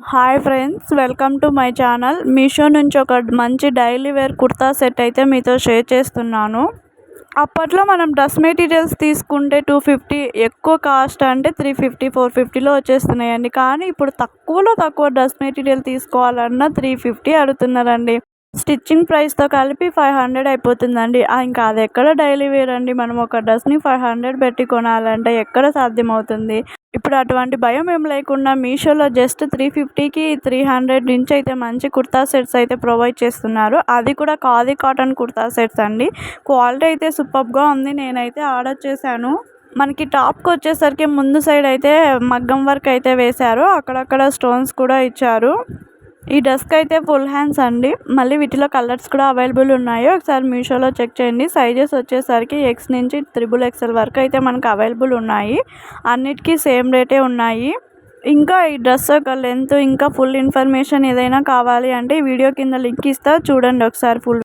Hi friends welcome to my channel Meesho నుంచి ఒక మంచి డైలీ వేర్ కుర్తా సెట్ అయితే మీతో షేర్ చేస్తున్నాను. అప్పట్లో మనం డ్రెస్ మెటీరియల్స్ తీసుకుంటే టూ ఫిఫ్టీ ఎక్కువ కాస్ట్ అంటే త్రీ ఫిఫ్టీ ఫోర్ ఫిఫ్టీలో వచ్చేస్తున్నాయండి. కానీ ఇప్పుడు తక్కువలో తక్కువ డ్రెస్ మెటీరియల్ తీసుకోవాలన్నా త్రీ ఫిఫ్టీ అడుగుతున్నారండి. స్టిచ్చింగ్ ప్రైస్తో కలిపి ఫైవ్ హండ్రెడ్ అయిపోతుందండి. ఇంకా అది ఎక్కడ డైలీ వేర్ అండి? మనం ఒక డ్రెస్ని ఫైవ్ హండ్రెడ్ పెట్టి కొనాలంటే ఎక్కడ సాధ్యమవుతుంది? ఇప్పుడు అటువంటి భయం ఏం లేకుండా మీషోలో జస్ట్ త్రీ ఫిఫ్టీకి త్రీ హండ్రెడ్ నుంచి అయితే మంచి కుర్తా సెట్స్ అయితే ప్రొవైడ్ చేస్తున్నారు. అది కూడా ఖాదీ కాటన్ కుర్తా సెట్స్ అండి. క్వాలిటీ అయితే సూపర్గా ఉంది. నేనైతే ఆర్డర్ చేశాను. మనకి టాప్కి వచ్చేసరికి ముందు సైడ్ అయితే మగ్గం వర్క్ అయితే వేశారు. అక్కడక్కడ స్టోన్స్ కూడా ఇచ్చారు. ఈ డ్రెస్కి అయితే ఫుల్ హ్యాండ్స్ అండి. మళ్ళీ వీటిలో కలర్స్ కూడా అవైలబుల్ ఉన్నాయి ఒకసారి మీషోలో చెక్ చేయండి. సైజెస్ వచ్చేసరికి ఎక్స్ నుంచి త్రిబుల్ ఎక్స్ఎల్ వరకు అయితే మనకు అవైలబుల్ ఉన్నాయి. అన్నిటికీ సేమ్ రేటే ఉన్నాయి. ఇంకా ఈ డ్రెస్ యొక్క లెంత్ ఇంకా ఫుల్ ఇన్ఫర్మేషన్ ఏదైనా కావాలి అంటే ఈ వీడియో కింద లింక్ ఇస్తా. చూడండి ఒకసారి ఫుల్